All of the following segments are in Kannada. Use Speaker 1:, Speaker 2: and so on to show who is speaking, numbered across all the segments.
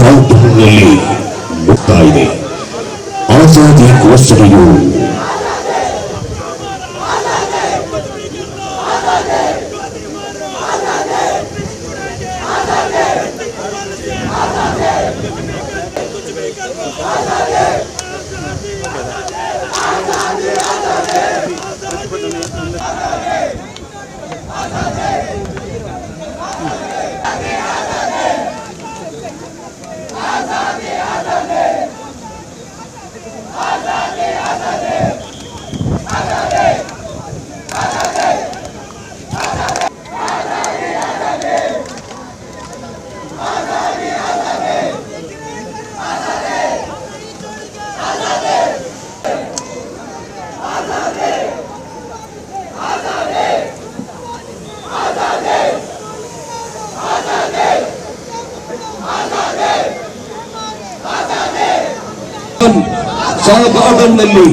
Speaker 1: ಕೌಂಟರ್ನಲ್ಲಿ ಮುಕ್ತಾಯಿದೆ ಆಜಾದಿ ಘೋಷಣೆಯು ഖുർആൻ ശാബഅബെന്നല്ലി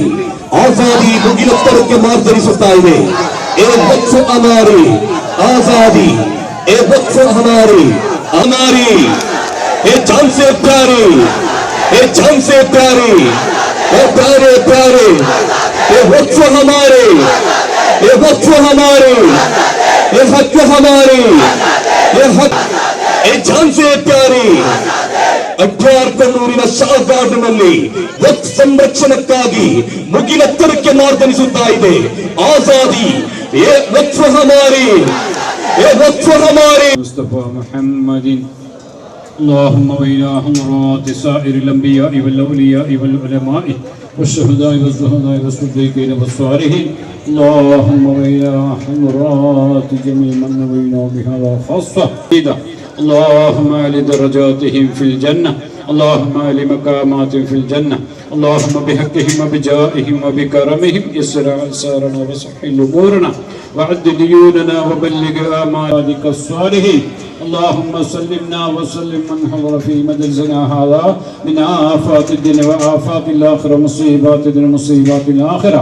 Speaker 1: ആസാദി മുഗിലത്തരക്ക് മാർജരി സുസ്തായിനെ ए बच्चों हमारी आज़ादी ए बच्चों हमारी हमारी ए जान से प्यारी ए जान से प्यारी ए प्यारे प्यारे ए बच्चों हमारे ए बच्चों हमारे ए हक हमारी ए हक ए जान से प्यारी ಅಡ್ಯಾರ್ ಕಣ್ಣೂರಿನ ಶಾಗಾರ್ಡ್ನಲ್ಲಿ ವಕ್ ಸಂರಕ್ಷಣಕ್ಕಾಗಿ ಮುಗಿಲೆತ್ತರಕ್ಕೆ ಮಾರ್ಗನಿಸುತ್ತಾ ಇದೆ ಆಜಾದಿ ಏ ವಕ್ಫ ಹಮಾರಿ ಏ ವಕ್ಫ ಹಮಾರಿ
Speaker 2: مصطفى محمد اللهم وإلى حضرات سائر الأنبياء والأولياء والعلماء والشهداء والزهداء والصديقين والصالحين اللهم وإلى حضرات جميع من نوينا بهذا خاصة اللهم أعل درجاتهم في الجنة اللهم مقاماتهم في الجنة اللهم بحقهم وبجائهم وبكرمهم يسر أسارنا وسهل أمورنا وعد ديوننا وبلغ آمالك الصالحين. اللهم سلمنا وسلم من حضر في مجلسنا هذا من آفات الدنيا وآفات الآخرة مصيبات الدنيا ومصيبات الآخرة.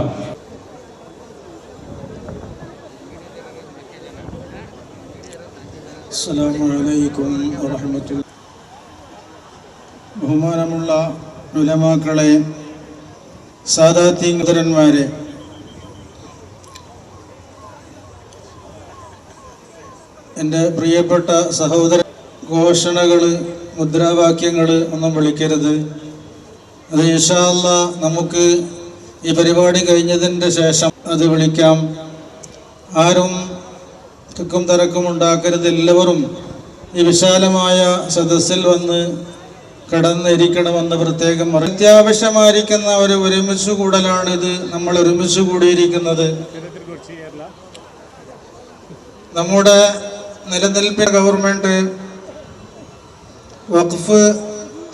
Speaker 3: അസ്സലാമു അലൈക്കും വറഹ്മത്തുള്ള ബഹുമാനമുള്ള ഉലമാക്കളെ സാദാത്യങ്കരന്മാരെ എന്റെ പ്രിയപ്പെട്ട സഹോദര ഘോഷണകൾ മുദ്രാവാക്യങ്ങൾ ഒന്നും വിളിക്കരുത്. അത് ഇഷാല്ല നമുക്ക് ഈ പരിപാടി കഴിഞ്ഞതിന്റെ ശേഷം അത് വിളിക്കാം. ആരും തിക്കും തിരക്കും ഉണ്ടാക്കരുത് എല്ലാവരും ഈ വിശാലമായ സദസ്സിൽ വന്ന് കടന്നിരിക്കണമെന്ന് പ്രത്യേകം അത്യാവശ്യമായിരിക്കുന്ന ഒരു ഒരുമിച്ച് ഇത് നമ്മൾ ഒരുമിച്ച് കൂടിയിരിക്കുന്നത്. നമ്മുടെ നിലനിൽപ്പിന് ഗവൺമെന്റ് വഖഫ്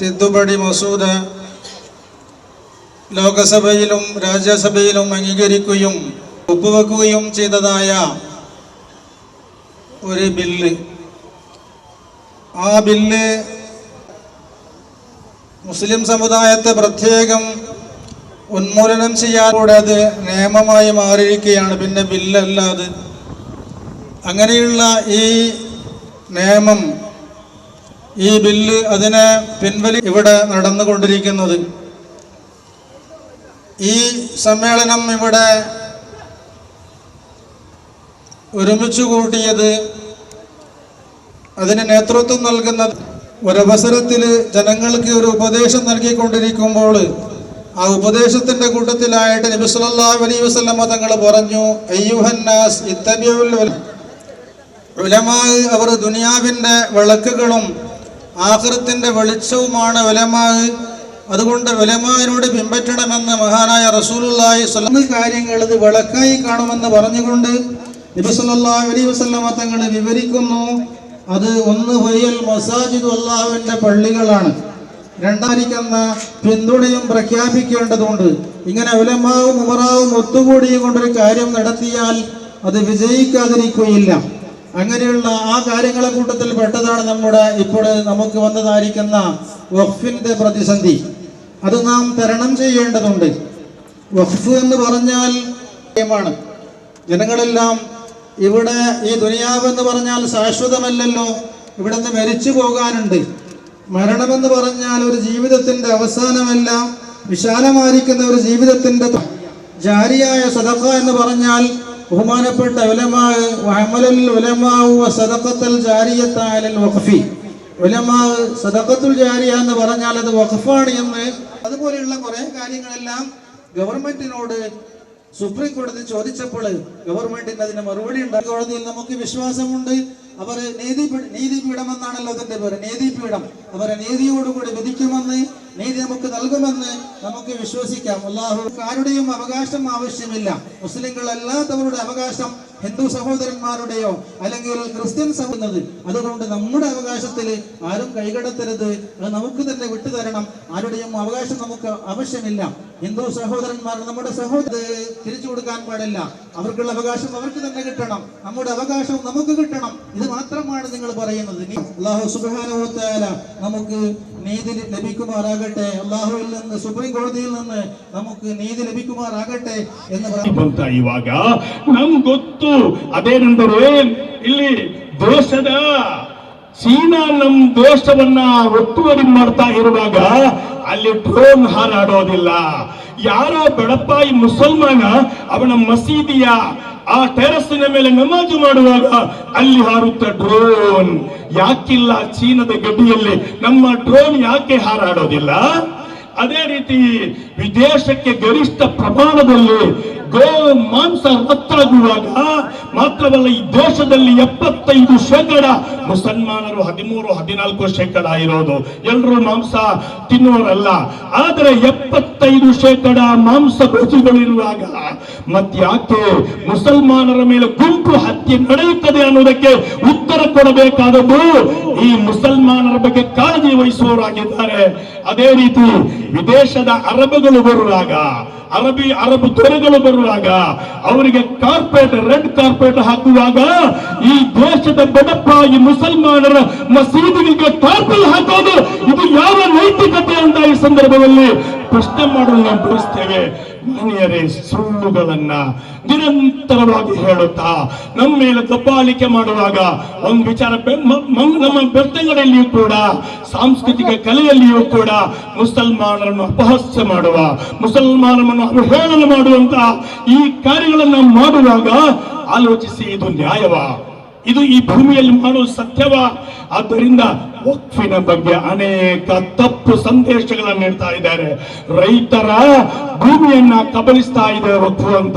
Speaker 3: തിദ്ദുപടി മസൂദ് ലോകസഭയിലും രാജ്യസഭയിലും അംഗീകരിക്കുകയും ഒപ്പുവെക്കുകയും ചെയ്തതായ ഒരു ബില്ല്. ആ ബില്ല് മുസ്ലിം സമുദായത്തെ പ്രത്യേകം ഉന്മൂലനം ചെയ്യാനൂടെ അത് നിയമമായി മാറിയിരിക്കുകയാണ്. പിന്നെ ബില്ലല്ല അത് അങ്ങനെയുള്ള ഈ നിയമം ഈ ബില്ല് അതിനെ പിൻവലി ഇവിടെ നടന്നുകൊണ്ടിരിക്കുന്നത്. ഈ സമ്മേളനം ഇവിടെ ഒരുമിച്ച് കൂട്ടിയത് അതിന് നേതൃത്വം നൽകുന്ന ഒരവസരത്തിൽ ജനങ്ങൾക്ക് ഒരു ഉപദേശം നൽകിക്കൊണ്ടിരിക്കുമ്പോൾ ആ ഉപദേശത്തിന്റെ കൂട്ടത്തിലായിട്ട് നബി സല്ലല്ലാഹു അലൈഹി വസല്ലമ തങ്ങൾ പറഞ്ഞു അയ്യുഹന്നാസ് ഇത്തബിഉൽ ഉല- ഉലമാ അവർ ദുനിയാവിന്റെ വിളക്കുകളും ആഖിറത്തിന്റെ വെളിച്ചവുമാണ് ഉലമാ അതുകൊണ്ട് ഉലമാവിനോട് പിൻപറ്റണമെന്ന് മഹാനായ റസൂലുള്ളാഹി സ്വലം കാര്യങ്ങൾ ഇത് വിളക്കായി കാണുമെന്ന് പറഞ്ഞുകൊണ്ട് തങ്ങൾ വിവരിക്കുന്നു അത് ഒന്ന് വയ്യൽ മസാജിദ് അള്ളാഹുവിന്റെ പള്ളികളാണ്. രണ്ടായിരിക്കുന്ന പിന്തുണയും പ്രഖ്യാപിക്കേണ്ടതുണ്ട്. ഇങ്ങനെ ഉലമാവും ഉമറാവും ഒത്തുകൂടിയും കൊണ്ടൊരു കാര്യം നടത്തിയാൽ അത് വിജയിക്കാതിരിക്കുകയില്ല. അങ്ങനെയുള്ള ആ കാര്യങ്ങളെ കൂട്ടത്തിൽ പെട്ടതാണ് നമ്മുടെ ഇപ്പോൾ നമുക്ക് വന്നതായിരിക്കുന്ന വഖഫിന്റെ പ്രതിസന്ധി. അത് നാം തരണം ചെയ്യേണ്ടതുണ്ട്. വഖഫ് എന്ന് പറഞ്ഞാൽ ജനങ്ങളെല്ലാം ഇവിടെ ഈ ദുനിയാവ് എന്ന് പറഞ്ഞാൽ ശാശ്വതമല്ലല്ലോ. ഇവിടെ നിന്ന് മരിച്ചു പോകാനുണ്ട്. മരണമെന്ന് പറഞ്ഞാൽ ഒരു ജീവിതത്തിന്റെ അവസാനമല്ല വിശാലമായിരിക്കുന്ന ഒരു ജീവിതത്തിന്റെ ജാരിയായ സദക്ക എന്ന് പറഞ്ഞാൽ ബഹുമാനപ്പെട്ട ഉലമാ വഅമലൽ ഉലമാഉ സദക്കത്തൽ ജാരിയത്താലൽ വഖഫി. ഉലമാ സദഖത്തുൽ ജാരിയ എന്ന് പറഞ്ഞാൽ അത് വഖഫാണ് എന്ന്. അതുപോലെയുള്ള കുറേ കാര്യങ്ങളെല്ലാം ഗവൺമെന്റിനോട് സുപ്രീം കോടതി ചോദിച്ചപ്പോൾ ഗവൺമെന്റിന് അതിന് മറുപടി ഉണ്ട് കോടതിയിൽ നമുക്ക് വിശ്വാസമുണ്ട്. അവർ നീതി നീതിപീഠം എന്നാണല്ലോ അതിന്റെ പേര്. നീതിപീഠം. അവരെ നീതിയോടുകൂടി വിധിക്കുമെന്ന് നീതി നമുക്ക് നൽകുമെന്ന് നമുക്ക് വിശ്വസിക്കാം. അല്ലാഹു ആരുടെയും അവകാശം ആവശ്യമില്ല. മുസ്ലിങ്ങൾ അല്ലാത്തവരുടെ അവകാശം ഹിന്ദു സഹോദരന്മാരുടെയോ അല്ലെങ്കിൽ ക്രിസ്ത്യൻ സഹോദരത് അതുകൊണ്ട് നമ്മുടെ അവകാശത്തിൽ ആരും കൈകടത്തരുത്. അത് നമുക്ക് തന്നെ വിട്ടുതരണം. ആരുടെയും അവകാശം നമുക്ക് ആവശ്യമില്ല. ഹിന്ദു സഹോദരന്മാർ നമ്മുടെ സഹോദര തിരിച്ചു കൊടുക്കാൻ പാടില്ല. അവർക്കുള്ള അവകാശം അവർക്ക് തന്നെ കിട്ടണം. നമ്മുടെ അവകാശം നമുക്ക് കിട്ടണം. ഇത് മാത്രമാണ് നിങ്ങൾ പറയുന്നത്. അള്ളാഹു സുബാനുഭവത്തായ നമുക്ക് നീതി ലഭിക്കുമാറാകട്ടെ അള്ളാഹുവിൽ നിന്ന് സുപ്രീം കോടതിയിൽ നിന്ന് നമുക്ക് നീതി ലഭിക്കുമാറാകട്ടെ എന്ന് പറയാം
Speaker 4: ಬಂತ ಇವಾಗ ನಮ್ ಗೊತ್ತು ಅದೇನೆಂದರೆ ಇಲ್ಲಿ ದೇಶದ ಚೀನಾ ನಮ್ ದೇಶವನ್ನ ಒತ್ತುವರಿ ಮಾಡ್ತಾ ಇರುವಾಗ ಅಲ್ಲಿ ಡ್ರೋನ್ ಹಾರಾಡೋದಿಲ್ಲ ಯಾರೋ ಬೆಳಪಾಯಿ ಮುಸಲ್ಮಾನ ಅವನ ಮಸೀದಿಯ ಆ ಟೆರಸ್ಸಿನ ಮೇಲೆ ನಮಾಜು ಮಾಡುವಾಗ ಅಲ್ಲಿ ಹಾರುತ್ತ ಡ್ರೋನ್. ಯಾಕಿಲ್ಲ ಚೀನದ ಗಡಿಯಲ್ಲಿ ನಮ್ಮ ಡ್ರೋನ್ ಯಾಕೆ ಹಾರಾಡೋದಿಲ್ಲ? ಅದೇ ರೀತಿ ವಿದೇಶಕ್ಕೆ ಗರಿಷ್ಠ ಪ್ರಮಾಣದಲ್ಲಿ ಗೋ ಮಾಂಸ ರಫ್ತಾಗುವಾಗ ಮಾತ್ರವಲ್ಲ ಈ ದೇಶದಲ್ಲಿ ಎಪ್ಪತ್ತೈದು ಶೇಕಡ, ಮುಸಲ್ಮಾನರು ಹದಿಮೂರು, ಹದಿನಾಲ್ಕು ಶೇಕಡ ಇರೋದು. ಎಲ್ಲರೂ ಮಾಂಸ ತಿನ್ನೋರಲ್ಲ. ಆದರೆ ಎಪ್ಪತ್ತೈದು ಶೇಕಡ ಮಾಂಸ ಭೋಜಿಗಳಿರುವಾಗ ಮತ್ಯಾಕೆ ಮುಸಲ್ಮಾನರ ಮೇಲೆ ಗುಂಪು ಹತ್ಯೆ ನಡೆಯುತ್ತದೆ ಅನ್ನೋದಕ್ಕೆ ಉತ್ತರ ಕೊಡಬೇಕಾದದ್ದು ಈ ಮುಸಲ್ಮಾನರ ಬಗ್ಗೆ ಕಾಳಜಿ ವಹಿಸುವವರಾಗಿದ್ದಾರೆ. ಅದೇ ರೀತಿ ವಿದೇಶದ ಅರಬಗಳು ಬರುವಾಗ ಅರಬಿ ಅರಬ್ ದೊರೆಗಳು ಬರುವಾಗ ಅವರಿಗೆ ಕಾರ್ಪೆಟ್, ರೆಡ್ ಕಾರ್ಪೆಟ್ ಹಾಕುವಾಗ ಈ ದೇಶದ ಬಡಪ್ಪ ಈ ಮುಸಲ್ಮಾನರ ಮಸೀದಿಗಳಿಗೆ ಕಾರ್ಪೆಟ್ ಹಾಕೋದು. ಇದು ಯಾವ ನೈತಿಕತೆ ಅಂತ ಈ ಸಂದರ್ಭದಲ್ಲಿ? ಪ್ರಶ್ನೆ ಮಾಡಲು ನಾವು ಬಯಸ್ತೇವೆ ಮಾನ್ಯರೇ ಸುಳ್ಳುಗಳನ್ನ ನಿರಂತರವಾಗಿ ಹೇಳುತ್ತಾ, ನಮ್ಮ ಮೇಲೆ ದಬ್ಬಾಳಿಕೆ ಮಾಡುವಾಗ ಒಂದು ವಿಚಾರ ನಮ್ಮ ಬೆರ್ತಂಗಡಿಯಲ್ಲಿಯೂ ಕೂಡ, ಸಾಂಸ್ಕೃತಿಕ ಕಲೆಯಲ್ಲಿಯೂ ಕೂಡ ಮುಸಲ್ಮಾನರನ್ನು ಅಪಹಾಸ್ಯ ಮಾಡುವ, ಮುಸಲ್ಮಾನರನ್ನು ಅವಹೇಳನ ಮಾಡುವಂತ ಈ ಕಾರ್ಯಗಳನ್ನು ಮಾಡುವಾಗ ಆಲೋಚಿಸಿ ಇದು ನ್ಯಾಯವಾ? ಇದು ಈ ಭೂಮಿಯಲ್ಲಿ ಮಾಡುವ ಸತ್ಯವ. ಆದ್ದರಿಂದ ವಕ್ಫಿನ ಬಗ್ಗೆ ಅನೇಕ ತಪ್ಪು ಸಂದೇಶಗಳನ್ನು ನೀಡ್ತಾ ಇದ್ದಾರೆ. ರೈತರ ಭೂಮಿಯನ್ನ ಕಬಲಿಸ್ತಾ ಇದೆ ವಕ್ಫು ಅಂತ.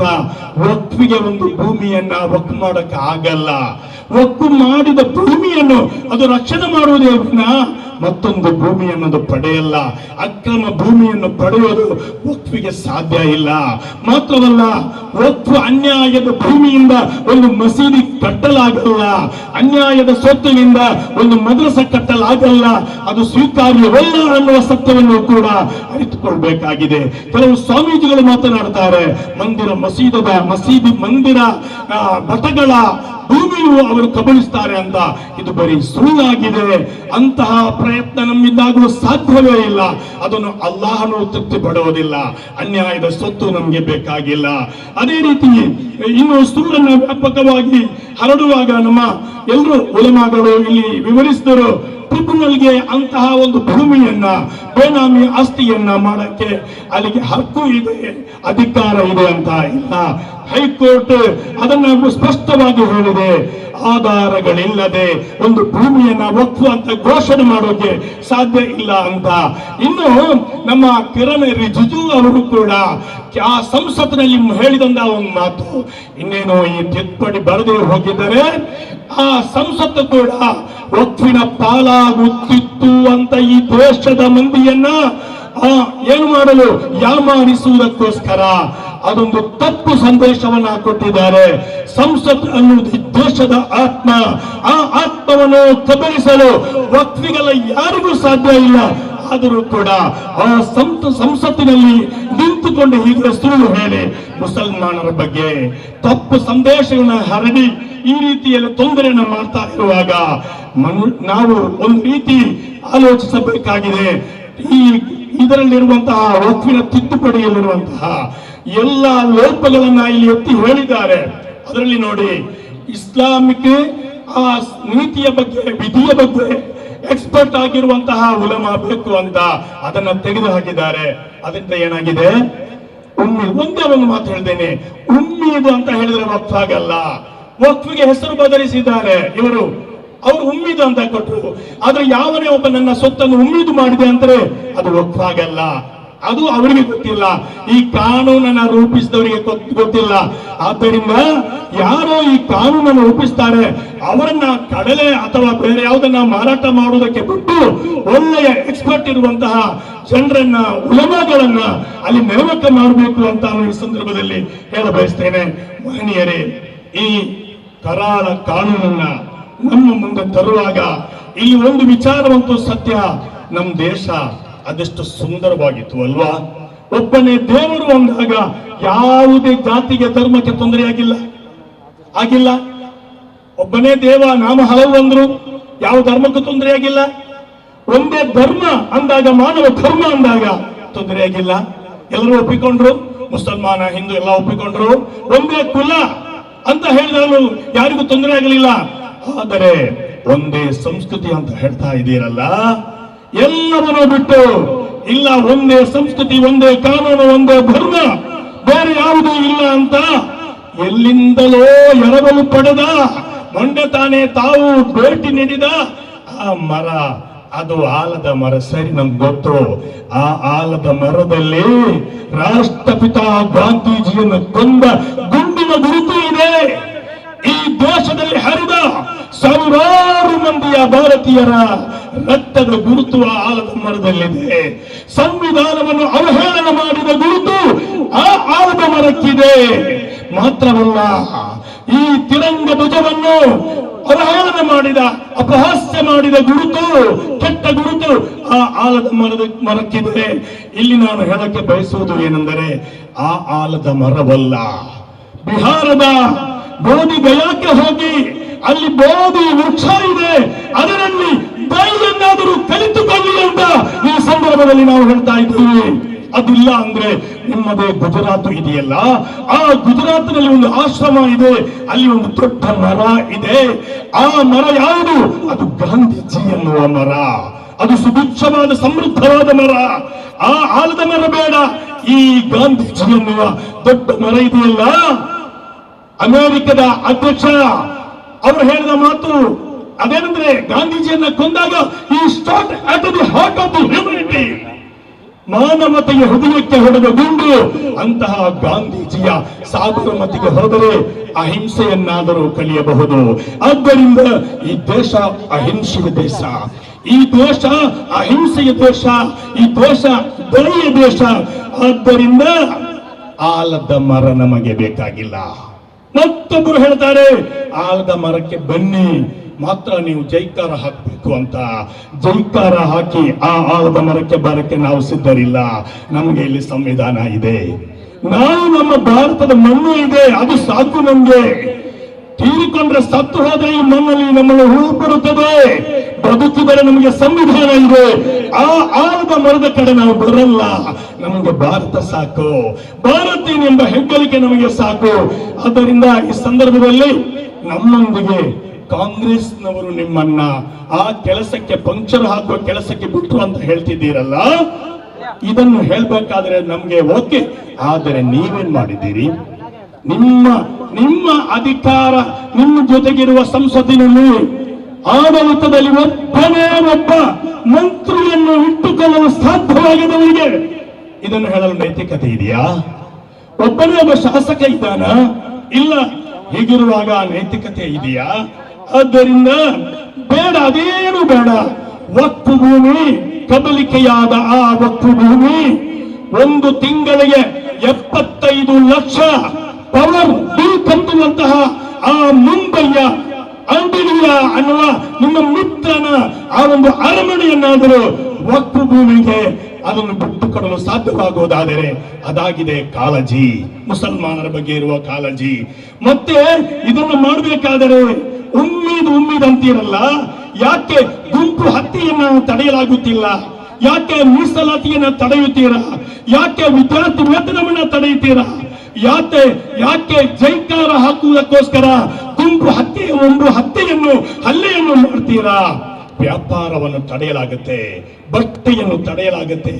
Speaker 4: ವಕ್ಫಿಗೆ ಒಂದು ಭೂಮಿಯನ್ನ ವಕ್ ಮಾಡಕ್ಕೆ ಆಗಲ್ಲ. ಒಕ್ಕು ಮಾಡಿದ ಭೂಮಿಯನ್ನು ಅದು ರಕ್ಷಣೆ ಮಾಡುವುದೇ ಮತ್ತೊಂದು ಭೂಮಿಯನ್ನು ಪಡೆಯಲ್ಲ, ಅಕ್ರಮ ಭೂಮಿಯನ್ನು ಪಡೆಯೋದು ವಕ್ಫಿಗೆ ಸಾಧ್ಯ ಇಲ್ಲ. ಮಾತ್ರವಲ್ಲ ವಕ್ಫು ಅನ್ಯಾಯದ ಭೂಮಿಯಿಂದ ಒಂದು ಮಸೀದಿ ಕಟ್ಟಲಾಗಲ್ಲ, ಅನ್ಯಾಯದ ಸ್ವತ್ತಿನಿಂದ ಒಂದು ಮದ್ರಸ ಕಟ್ಟಲಾಗಲ್ಲ, ಅದು ಸ್ವೀಕಾರ್ಯವಲ್ಲ ಅನ್ನುವ ಸತ್ಯವನ್ನು ಕೂಡ ಅರಿತುಕೊಳ್ಬೇಕಾಗಿದೆ. ಕೆಲವು ಸ್ವಾಮೀಜಿಗಳು ಮಾತನಾಡ್ತಾರೆ, ಮಂದಿರ ಮಸೀದದ ಮಸೀದಿ ಮಂದಿರ ಮಠಗಳ ಭೂಮಿಯು ಅವರು ಕಬಳಿಸ್ತಾರೆ ಅಂತ. ಇದು ಬರೀ ಸುಳ್ಳಾಗಿದೆ ಅಂತಹ ಪ್ರಯತ್ನ ನಮ್ಮಿಂದಾಗಲು ಸಾಧ್ಯವೇ ಇಲ್ಲ. ಅದನ್ನು ಅಲ್ಲಾಹನು ತೃಪ್ತಿ ಪಡುವುದಿಲ್ಲ ಅನ್ಯಾಯದ ಸ್ವತ್ತು ನಮಗೆ ಬೇಕಾಗಿಲ್ಲ. ಅದೇ ರೀತಿ, ಇನ್ನು ಸುಳ್ಳನ್ನ ವ್ಯಾಪಕವಾಗಿ ಹರಡುವಾಗ ನಮ್ಮ ಎಲ್ಲರೂ ಉಲಮಾಗಳು ಇಲ್ಲಿ ವಿವರಿಸಿದರು ಟ್ರಿಬ್ಯುನಲ್ಗೆ ಅಂತಹ ಒಂದು ಭೂಮಿಯನ್ನ, ಬೇನಾಮಿ ಆಸ್ತಿಯನ್ನ ಮಾಡಕ್ಕೆ ಅಲ್ಲಿಗೆ ಹಕ್ಕು ಇದೆ, ಅಧಿಕಾರ ಇದೆ ಅಂತ ಇಲ್ಲ. ಹೈಕೋರ್ಟ್ ಅದನ್ನ ಸ್ಪಷ್ಟವಾಗಿ ಹೇಳಿದೆ. ಆಧಾರಗಳಿಲ್ಲದೆ ಒಂದು ಭೂಮಿಯನ್ನ ಒತ್ತು ಅಂತ ಘೋಷಣೆ ಮಾಡೋಕೆ ಸಾಧ್ಯ ಇಲ್ಲ ಅಂತ. ಇನ್ನು ನಮ್ಮ ಕಿರಣ್ ರಿಜಿಜು ಅವರು ಕೂಡ ಆ ಸಂಸತ್ತಿನಲ್ಲಿ ಹೇಳಿದಂತ ಒಂದು ಮಾತು, ಇನ್ನೇನು ಈ ತಿದ್ದುಪಡಿ ಬರದೇ ಹೋಗಿದ್ದರೆ ಆ ಸಂಸತ್ತು ಕೂಡ ವಕ್ಫಿನ ಪಾಲಾಗುತ್ತಿತ್ತು ಅಂತ ಈ ದ್ವೇಷದ ಮಂದಿಯನ್ನ ಆ, ಏನು ಮಾಡಲು? ಯಾಮಾರಿಸುವುದಕ್ಕೋಸ್ಕರ ಅದೊಂದು ತಪ್ಪು ಸಂದೇಶವನ್ನ ಕೊಟ್ಟಿದ್ದಾರೆ. ಸಂಸತ್ ಅನ್ನುವುದು ದೇಶದ ಆತ್ಮ. ಆ ಆತ್ಮವನ್ನು ಕಬಳಿಸಲು ವಕ್ತಿಗಳ ಯಾರಿಗೂ ಸಾಧ್ಯ ಇಲ್ಲ. ಆದರೂ ಕೂಡ ಆ ಸಂತ ಸಂಸತ್ತಿನಲ್ಲಿ ನಿಂತುಕೊಂಡು ಹೀಗೆ ಸುಳ್ಳು ಹೇಳಿ ಮುಸಲ್ಮಾನರ ಬಗ್ಗೆ ತಪ್ಪು ಸಂದೇಶಗಳನ್ನ ಹರಡಿ ಈ ರೀತಿಯಲ್ಲಿ ತೊಂದರೆಯನ್ನು ಮಾಡ್ತಾ ಇರುವಾಗ ನಾವು ಒಂದು ರೀತಿ ಆಲೋಚಿಸಬೇಕಾಗಿದೆ. ಈ ಇದರಲ್ಲಿರುವಂತಹ ವಸ್ತುವಿನ ತಿದ್ದುಪಡಿಯಲ್ಲಿರುವಂತಹ ಎಲ್ಲ ಲೋಪಗಳನ್ನ ಇಲ್ಲಿ ಎತ್ತಿ ಹೇಳಿದ್ದಾರೆ. ಅದರಲ್ಲಿ ನೋಡಿ, ಇಸ್ಲಾಮಿಕ್ ಆ ನೀತಿಯ ಬಗ್ಗೆ, ವಿಧಿಯ ಬಗ್ಗೆ ಎಕ್ಸ್ಪರ್ಟ್ ಆಗಿರುವಂತಹ ಉಲಮ ಬೇಕು ಅಂತ ಅದನ್ನ ತೆಗೆದು ಹಾಕಿದ್ದಾರೆ ಅದರಿಂದ ಏನಾಗಿದೆ? ಉಮ್ಮಿ, ಒಂದೇ ಒಂದು ಮಾತು ಹೇಳ್ತೇನೆ. ಇದು ಅಂತ ಹೇಳಿದ್ರೆ ಆಗಲ್ಲ ವಕ್ಫ್ಗೆ ಹೆಸರು ಬದಲಿಸಿದ್ದಾರೆ. ಇವರು ಅವರು ಉಮ್ಮಿದು ಅಂತ ಕೊಟ್ಟರು ಆದ್ರೆ ಯಾವನೇ ಒಬ್ಬ ನನ್ನ ಸೊತ್ತನ್ನು ಉಮ್ಮಿದು ಮಾಡಿದೆ ಅಂದ್ರೆ ಅದು ವಕ್ಫ್ ಆಗಲ್ಲ. ಅದು ಅವರಿಗೆ ಗೊತ್ತಿಲ್ಲ. ಈ ಕಾನೂನನ್ನ ರೂಪಿಸಿದವರಿಗೆ ಗೊತ್- ಗೊತ್ತಿಲ್ಲ. ಆದ್ದರಿಂದ ಯಾರೋ ಈ ಕಾನೂನನ್ನು ರೂಪಿಸ್ತಾರೆ, ಅವರನ್ನ ಕಡಲೆ ಅಥವಾ ಬೇರೆ ಯಾವುದನ್ನ ಮಾರಾಟ ಮಾಡುವುದಕ್ಕೆ ಬಿಟ್ಟು ಒಳ್ಳೆಯ ಎಕ್ಸ್ಪರ್ಟ್ ಇರುವಂತಹ ಜನರನ್ನ, ಉಲಮಗಳನ್ನ ಅಲ್ಲಿ ನೇಮಕ ಮಾಡಬೇಕು ಅಂತ ಈ ಸಂದರ್ಭದಲ್ಲಿ ಹೇಳ ಬಯಸ್ತೇನೆ ಮಹನೀಯರೇ, ಈ ಕರಾಳ ಕಾನೂನನ್ನ ನಮ್ಮ ಮುಂದೆ ತರುವಾಗ ಇಲ್ಲಿ ಒಂದು ವಿಚಾರವಂತೂ ಸತ್ಯ. ನಮ್ಮ ದೇಶ ಅದೆಷ್ಟು ಸುಂದರವಾಗಿತ್ತು ಅಲ್ವಾ? ಒಬ್ಬನೇ ದೇವರು ಅಂದಾಗ ಯಾವುದೇ ಜಾತಿಗೆ ಧರ್ಮಕ್ಕೆ ತೊಂದರೆಯಾಗಿಲ್ಲ ಆಗಿಲ್ಲ. ಒಬ್ಬನೇ ದೇವ ನಾಮ ಹಲವು ಅಂದ್ರು ಯಾವ ಧರ್ಮಕ್ಕೂ ತೊಂದರೆಯಾಗಿಲ್ಲ ಒಂದೇ ಧರ್ಮ ಅಂದಾಗ, ಮಾನವ ಧರ್ಮ ಅಂದಾಗ ತೊಂದರೆಯಾಗಿಲ್ಲ ಎಲ್ಲರೂ ಒಪ್ಪಿಕೊಂಡ್ರು? ಮುಸಲ್ಮಾನ, ಹಿಂದೂ ಎಲ್ಲ ಒಪ್ಪಿಕೊಂಡ್ರು? ಒಂದೇ ಕುಲ ಅಂತ ಹೇಳಿದಾಗಲೂ ಯಾರಿಗೂ ತೊಂದರೆ ಆಗಲಿಲ್ಲ. ಆದರೆ ಒಂದೇ ಸಂಸ್ಕೃತಿ ಅಂತ ಹೇಳ್ತಾ ಇದ್ದೀರಲ್ಲ? ಎಲ್ಲವನ್ನೂ ಬಿಟ್ಟು ಇಲ್ಲ, ಒಂದೇ ಸಂಸ್ಕೃತಿ, ಒಂದೇ ಕಾನೂನು, ಒಂದೇ ಧರ್ಮ, ಬೇರೆ ಯಾವುದೂ ಇಲ್ಲ ಅಂತ ಎಲ್ಲಿಂದಲೋ ಎರವಲು ಪಡೆದ ಮೊಂಡೆ ತಾನೇ ತಾವು ಭೇಟಿ ನೀಡಿದ ಆ ಮರ. ಅದು ಆಲದ ಮರ. ಸರಿ ನಮ್ಗೆ ಗೊತ್ತು. ಆ ಆಲದ ಮರದಲ್ಲಿ ರಾಷ್ಟ್ರಪಿತ ಗಾಂಧೀಜಿಯನ್ನು ಕೊಂದ ಗುಂಡಿನ ಗುರುತು ಇದೆ. ಈ ದೇಶದಲ್ಲಿ ಹರಿದ ಸಾವಿರಾರು ಮಂದಿಯ ಭಾರತೀಯರ ರಕ್ತದ ಗುರುತು ಆಲದ ಮರದಲ್ಲಿದೆ. ಸಂವಿಧಾನವನ್ನು ಅವಹೇಳನ ಮಾಡಿದ ಗುರುತು ಆ ಆಲದ ಮರಕ್ಕಿದೆ. ಮಾತ್ರವಲ್ಲ, ಈ ತಿರಂಗ ಧ್ವಜವನ್ನು ಅವಹೇಳನ ಮಾಡಿದ, ಅಪಹಾಸ್ಯ ಮಾಡಿದ ಗುರುತು, ಕೆಟ್ಟ ಗುರುತು ಆ ಆಲದ ಮರದ ಮರಕ್ಕಿದೆ. ಇಲ್ಲಿ ನಾನು ಹೇಳಕ್ಕೆ ಬಯಸುವುದು ಏನೆಂದರೆ, ಆ ಆಲದ ಮರವಲ್ಲ. ಬಿಹಾರದ ಬೋಧಿ ಗಯಾಕ್ಕೆ ಹೋಗಿ ಅಲ್ಲಿ ಬೋಧಿ ವೃಕ್ಷ ಇದೆ, ಅದರಲ್ಲಿ ಬಯಲನ್ನಾದರೂ ಕಲಿತುಕೊಳ್ಳಿ ಅಂತ ಈ ಸಂದರ್ಭದಲ್ಲಿ ನಾವು ಹೇಳ್ತಾ ಇದ್ದೀವಿ. ಅದಿಲ್ಲ ಅಂದ್ರೆ ನಿಮ್ಮದೇ ಗುಜರಾತ್ ಇದೆಯಲ್ಲ? ಆ ಗುಜರಾತ್ನಲ್ಲಿ ಒಂದು ಆಶ್ರಮ ಇದೆ, ಅಲ್ಲಿ ಒಂದು ದೊಡ್ಡ ಮರ ಇದೆ. ಆ ಮರ ಯಾವುದು? ಅದು ಗಾಂಧೀಜಿ ಎನ್ನುವ ಮರ. ಅದು ಸುಭಿಕ್ಷವಾದ, ಸಮೃದ್ಧವಾದ ಮರ. ಆ ಆಲದ ಮರ ಬೇಡ. ಈ ಗಾಂಧೀಜಿ ಎನ್ನುವ ದೊಡ್ಡ ಮರ ಇದೆಯಲ್ಲ? ಅಮೆರಿಕದ ಅಧ್ಯಕ್ಷ ಅವರು ಹೇಳಿದ ಮಾತು ಅದೇನಂದ್ರೆ ಗಾಂಧೀಜಿಯನ್ನ ಕೊಂದಾಗ ಈ start at the heart of the humanity ಮಾನವತೆಯ ಹೃದಯಕ್ಕೆ ಹೊಡೆದ ಗುಂಡು ಅಂತಹ ಗಾಂಧೀಜಿಯ ಸಾಬರಮತಿಗೆ ಹೋದರೆ ಅಹಿಂಸೆಯನ್ನಾದರೂ ಕಲಿಯಬಹುದು. ಆದ್ದರಿಂದ ಈ ದೇಶ ಅಹಿಂಸೆಯ ದೇಶ, ಈ ದೇಶ ಅಹಿಂಸೆಯ ದೇಶ, ಈ ದೇಶ ದೊರೆಯ ದೇಶ. ಆದ್ದರಿಂದ ಆಲದ ಮರ ನಮಗೆ ಬೇಕಾಗಿಲ್ಲ. ಮತ್ತೊಬ್ಬರು ಹೇಳ್ತಾರೆ, ಆಲದ ಮರಕ್ಕೆ ಬನ್ನಿ, ಮಾತ್ರ ನೀವು ಜೈಕಾರ ಹಾಕಬೇಕು ಅಂತ. ಜೈಕಾರ ಹಾಕಿ ಆ ಆಲದ ಮರಕ್ಕೆ ಬರಕ್ಕೆ ನಾವು ಸಿದ್ಧರಿಲ್ಲ. ನಮಗೆ ಇಲ್ಲಿ ಸಂವಿಧಾನ ಇದೆ. ನಾವು ನಮ್ಮ ಭಾರತದ ಮಣ್ಣು ಇದೆ, ಅದು ಸಾಕು ನಮ್ಗೆ. ತೀರಿಕೊಂಡ್ರೆ ಸತ್ತು ಹೋದ್ರೆ ಈ ಮಣ್ಣಲ್ಲಿ ನಮ್ಮನ್ನು ಹೂ ಬರುತ್ತದೆ ಬದುಕಿದರೆ ನಮಗೆ ಸಂವಿಧಾನ ಇದೆ ಆ ಆಳದ ಮರದ ಕಡೆ ನಾವು ಬರಲ್ಲ. ನಮಗೆ ಭಾರತ ಸಾಕು. ಭಾರತೀನೆಂಬ ಎಂಬ ಹೆಗ್ಗಳಿಕೆ ನಮಗೆ ಸಾಕು. ಆದ್ದರಿಂದ ಈ ಸಂದರ್ಭದಲ್ಲಿ ನಮ್ಮೊಂದಿಗೆ ಕಾಂಗ್ರೆಸ್ನವರು ನಿಮ್ಮನ್ನ ಆ ಕೆಲಸಕ್ಕೆ ಪಂಕ್ಚರ್ ಹಾಕುವ ಕೆಲಸಕ್ಕೆ ಬಿಟ್ಟು ಅಂತ ಹೇಳ್ತಿದ್ದೀರಲ್ಲ? ಇದನ್ನು ಹೇಳ್ಬೇಕಾದ್ರೆ ನಮ್ಗೆ ಓಕೆ. ಆದರೆ ನೀವೇನ್ ಮಾಡಿದ್ದೀರಿ? ನಿಮ್ಮ ನಿಮ್ಮ ಅಧಿಕಾರ, ನಿಮ್ಮ ಜೊತೆಗಿರುವ ಸಂಸತ್ತಿನಲ್ಲಿ ಆಡಳಿತದಲ್ಲಿ ಒಬ್ಬನೇ ಒಬ್ಬ ಮಂತ್ರಿಯನ್ನು ಇಟ್ಟುಕೊಳ್ಳಲು ಸಾಧ್ಯವಾಗದವರಿಗೆ ಇದನ್ನು ಹೇಳಲು ನೈತಿಕತೆ ಇದೆಯಾ? ಒಬ್ಬನೇ ಒಬ್ಬ ಶಾಸಕ ಇದ್ದಾನ? ಇಲ್ಲ, ಹೀಗಿರುವಾಗ ನೈತಿಕತೆ ಇದೆಯಾ? ಆದ್ದರಿಂದ ಬೇಡ, ಅದೇನು ಬೇಡ. ಒತ್ತು ಭೂಮಿ ಕಬಲಿಕೆಯಾದ ಆ ಒತ್ತು ಭೂಮಿ ಒಂದು ತಿಂಗಳಿಗೆ ಎಪ್ಪತ್ತೈದು ಲಕ್ಷ ಪವರ್ ಬಿಲ್ ಕಟ್ಟುವಂತಹ ಆ ಮುಂಬೈಯ ಅಂಬಿಲಿಯ ಅನ್ನುವ ನಿಮ್ಮ ಮಿತ್ರನ ಆ ಒಂದು ಅರಮನೆಯನ್ನಾದರೂ ಒತ್ತು ಭೂಮಿಗೆ ಅದನ್ನು ಬಿಟ್ಟು ಕೊಡಲು ಸಾಧ್ಯವಾಗುವುದಾದರೆ ಅದಾಗಿದೆ ಕಾಳಜಿ. ಮುಸಲ್ಮಾನರ ಬಗ್ಗೆ ಇರುವ ಕಾಳಜಿ. ಮತ್ತೆ ಇದನ್ನು ಮಾಡಬೇಕಾದರೆ ಉಮ್ಮೀದು ಉಮ್ಮೀದ್ ಅಂತೀರಲ್ಲ, ಯಾಕೆ ಗುಂಪು ಹತ್ಯೆಯನ್ನ ತಡೆಯಲಾಗುತ್ತಿಲ್ಲ, ಯಾಕೆ ಮೀಸಲಾತಿಯನ್ನ ತಡೆಯುತ್ತೀರಾ, ಯಾಕೆ ವಿದ್ಯಾರ್ಥಿ ವೇತನವನ್ನ ತಡೆಯುತ್ತೀರಾ, ಯಾಕೆ ಯಾಕೆ ಜೈಕಾರ ಹಾಕುವುದಕ್ಕೋಸ್ಕರ ಗುಂಪು ಹತ್ಯೆ ಒಂದು ಹತ್ಯೆಯನ್ನು ಹಲ್ಲೆಯನ್ನು ಮಾಡ್ತೀರಾ? ವ್ಯಾಪಾರವನ್ನು ತಡೆಯಲಾಗುತ್ತೆ, ಬಟ್ಟೆಯನ್ನು ತಡೆಯಲಾಗುತ್ತೆ,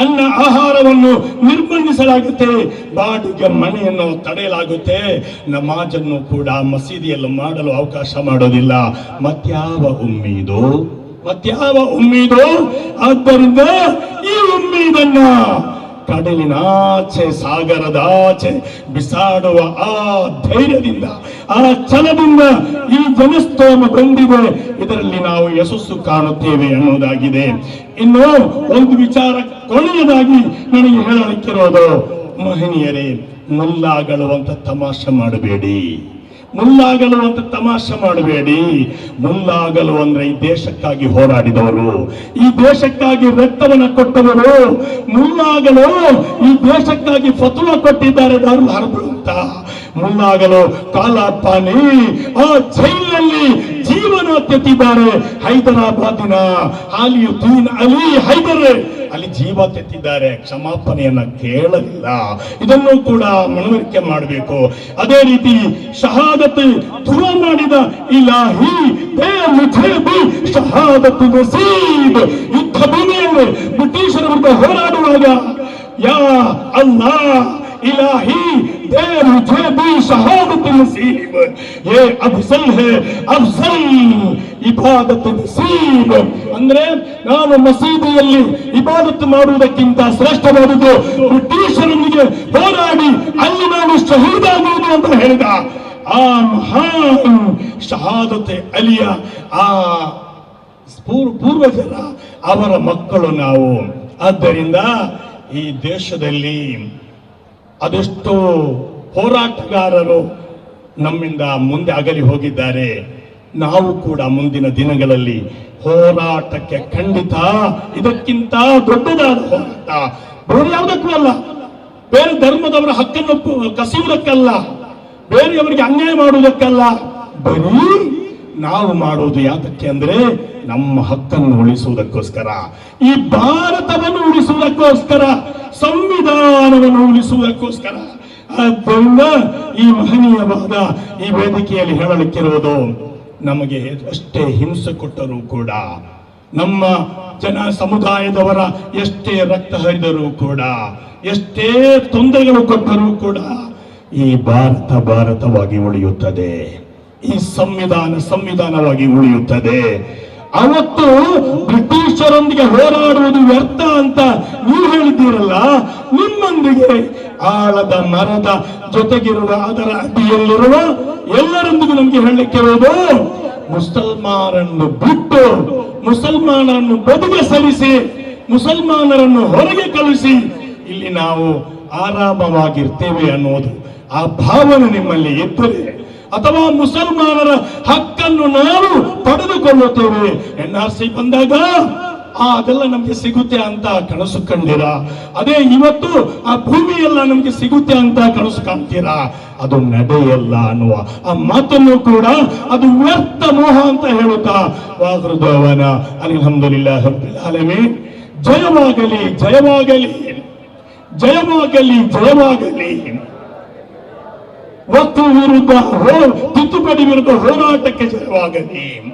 Speaker 4: ಅನ್ನ ಆಹಾರವನ್ನು ನಿರ್ಬಂಧಿಸಲಾಗುತ್ತೆ, ಬಾಡಿಗೆ ಮನೆಯನ್ನು ತಡೆಯಲಾಗುತ್ತೆ, ನಮಾಜನ್ನು ಕೂಡ ಮಸೀದಿಯಲ್ಲಿ ಮಾಡಲು ಅವಕಾಶ ಮಾಡೋದಿಲ್ಲ. ಮತ್ಯಾವ ಉಮ್ಮೀದು? ಮತ್ಯಾವ ಉಮ್ಮೀದು? ಆದ್ದರಿಂದ ಈ ಉಮ್ಮೀದನ್ನ ಕಡಲಿನಾಚೆ ಸಾಗರದಾಚೆ ಬಿಸಾಡುವ ಆ ಧೈರ್ಯದಿಂದ, ಆ ಛಲದಿಂದ ಈ ಜನಸ್ತೋಮ ಬಂದಿದೆ. ಇದರಲ್ಲಿ ನಾವು ಯಶಸ್ಸು ಕಾಣುತ್ತೇವೆ ಅನ್ನೋದಾಗಿದೆ ಇನ್ನು ಒಂದು ವಿಚಾರ ಕೊನೆಯದಾಗಿ ನನಗೆ ಹೇಳಲಿಕ್ಕಿರೋದು ಮೋಹಿನಿಯರೇ ನಲ್ಲಾಗಳುವಂತ ತಮಾಷೆ ಮಾಡಬೇಡಿ. ಮುಲ್ಲಾಗಲು ಅಂತ ತಮಾಷೆ ಮಾಡಬೇಡಿ ಮುಲ್ಲಾಗಲು ಅಂದ್ರೆ ಈ ದೇಶಕ್ಕಾಗಿ ಹೋರಾಡಿದವರು. ಈ ದೇಶಕ್ಕಾಗಿ ರಕ್ತವನ್ನ ಕೊಟ್ಟವರು. ಮುಲ್ಲಾಗಲು ಈ ದೇಶಕ್ಕಾಗಿ ಫತುವ ಕೊಟ್ಟಿದ್ದಾರೆ ದಾರು ಅಂತ. ಮುಲ್ಲಾಗಲು ಕಾಲಾಪಾನಿ ಆ ಜೈಲಿನಲ್ಲಿ ಜೀವನ ತೆತ್ತಿದ್ದಾರೆ ಹೈದರಾಬಾದಿನ ಆಲಿಯುದ್ದೀನ್ ಅಲಿ ಹೈದರ್. ಅಲ್ಲಿ ಜೀವ ತೆತ್ತಿದ್ದಾರೆ, ಕ್ಷಮಾಪಣೆಯನ್ನ ಕೇಳಲಿಲ್ಲ. ಇದನ್ನು ಕೂಡ ಮನವರಿಕೆ ಮಾಡಬೇಕು. ಅದೇ ರೀತಿ ಶಹಾದತ್ ಧ್ರುವ ಮಾಡಿದ ಇಲಾಹಿ ಶಹಾದತ್ ಯುದ್ಧ ಭೂಮಿಯಲ್ಲಿ ಬ್ರಿಟಿಷರ ವಿರುದ್ಧ ಹೋರಾಡುವಾಗ, ಯಾ ಅಲ್ಲಾ इलाही दे मुझे भी शहादत नसीब ये अफजल है अफजल ಇಬಾದತ್ ನಸೀಬ್ ಅಂದ್ರೆ ನಾನು ಮಸೀದಿಯಲ್ಲಿ ಇಬಾದತ್ ಮಾಡುವುದಕ್ಕಿಂತ ಶ್ರೇಷ್ಠವಾದುದು ಬ್ರಿಟಿಷರೊಂದಿಗೆ ಹೋರಾಡಿ ಅಲ್ಲಿ ನಾನು ಶಹೀದಾಗುವುದು ಅಂತ ಹೇಳಿದ ಆ ಮಹಾನ್ ಶಹಾದತೆ ಅಲಿಯ ಆ ಪೂರ್- ಪೂರ್ವಜರ ಅವರ ಮಕ್ಕಳು ನಾವು ಆದ್ದರಿಂದ ಈ ದೇಶದಲ್ಲಿ ಅದೆಷ್ಟೋ ಹೋರಾಟಗಾರರು ನಮ್ಮಿಂದ ಮುಂದೆ ಅಗಲಿ ಹೋಗಿದ್ದಾರೆ. ನಾವು ಕೂಡ ಮುಂದಿನ ದಿನಗಳಲ್ಲಿ ಹೋರಾಟಕ್ಕೆ ಖಂಡಿತ ಇದಕ್ಕಿಂತ ದೊಡ್ಡದಾದ ಹೋರಾಟ. ಬೇರೆ ಯಾವುದಕ್ಕೂ ಅಲ್ಲ. ಬೇರೆ ಧರ್ಮದವರ ಹಕ್ಕನ್ನು ಕಸಿಯುವುದಕ್ಕಲ್ಲ. ಬೇರೆಯವರಿಗೆ ಅನ್ಯಾಯ ಮಾಡುವುದಕ್ಕಲ್ಲ. ಬರೀ ನಾವು ಮಾಡುವುದು ಯಾತಕ್ಕೆ ಅಂದ್ರೆ ನಮ್ಮ ಹಕ್ಕನ್ನು ಉಳಿಸುವುದಕ್ಕೋಸ್ಕರ. ಈ ಭಾರತವನ್ನು ಉಳಿಸುವುದಕ್ಕೋಸ್ಕರ. ಸಂವಿಧಾನವನ್ನು ಉಳಿಸುವುದಕ್ಕೋಸ್ಕರ. ಆದ್ದರಿಂದ ಈ ಮಹನೀಯವಾದ ಈ ವೇದಿಕೆಯಲ್ಲಿ ಹೇಳಲಿಕ್ಕಿರುವುದು ನಮಗೆ ಎಷ್ಟೇ ಹಿಂಸೆ ಕೊಟ್ಟರೂ ಕೂಡ, ನಮ್ಮ ಜನ ಸಮುದಾಯದವರ ಎಷ್ಟೇ ರಕ್ತ ಹರಿದರೂ ಕೂಡ, ಎಷ್ಟೇ ತೊಂದರೆಗಳು ಕೊಟ್ಟರೂ ಕೂಡ ಈ ಭಾರತ ಭಾರತವಾಗಿ ಉಳಿಯುತ್ತದೆ. ಈ ಸಂವಿಧಾನ ಸಂವಿಧಾನವಾಗಿ ಉಳಿಯುತ್ತದೆ. ಅವತ್ತು ಬ್ರಿಟಿಷರೊಂದಿಗೆ ಹೋರಾಡುವುದು ವ್ಯರ್ಥ ಅಂತ ನೀವು ಹೇಳಿದ್ದೀರಲ್ಲ? ನಿಮ್ಮೊಂದಿಗೆ ಆಳದ ಮರದ ಜೊತೆಗಿರುವ ಅದರ ಅಡಿಯಲ್ಲಿರುವ ಎಲ್ಲರೊಂದಿಗೂ ನಮಗೆ ಹೇಳಲಿಕ್ಕೆ ಇರೋದು ಮುಸಲ್ಮಾನರನ್ನು ಬಿಟ್ಟು ಮುಸಲ್ಮಾನರನ್ನು ಬದಿಗೆ ಸರಿಸಿ ಮುಸಲ್ಮಾನರನ್ನು ಹೊರಗೆ ಕಳಿಸಿ ಇಲ್ಲಿ ನಾವು ಆರಾಮವಾಗಿರ್ತೇವೆ ಅನ್ನೋದು ಆ ಭಾವನೆ ನಿಮ್ಮಲ್ಲಿ ಇದ್ದರೆ, ಅಥವಾ ಮುಸಲ್ಮಾನರ ಹಕ್ಕನ್ನು ನಾವು ಪಡೆದುಕೊಳ್ಳುತ್ತೇವೆ ಎನ್ ಆರ್ ಸಿ ಬಂದಾಗ, ಆ, ಅದೆಲ್ಲ ನಮ್ಗೆ ಸಿಗುತ್ತೆ ಅಂತ ಕನಸು ಕಂಡಿರ? ಅದೇ ಇವತ್ತು ಆ ಭೂಮಿ ಎಲ್ಲ ನಮ್ಗೆ ಸಿಗುತ್ತೆ ಅಂತ ಕನಸು ಕಾಣ್ತೀರಾ? ಅದು ನಡೆಯಲ್ಲ ಅನ್ನುವ ಆ ಮಾತನ್ನು ಕೂಡ ಅದು ವ್ಯರ್ಥ ಮೋಹ ಅಂತ ಹೇಳುತ್ತಾ ವಾಹೃದವನ ಅಲ್ಹಮ್ದುಲಿಲ್ಲಾಹ್ ರಬ್ಬಿಲ್ ಜಯವಾಗಲಿ ಜಯವಾಗಲಿ ಜಯವಾಗಲಿ ಜಯವಾಗಲಿ. ವಸ್ತು ವಿರುದ್ಧ ತಿದ್ದುಪಡಿ ವಿರುದ್ಧ ಹೋರಾಟಕ್ಕೆ ಜಯವಾಗಲಿ.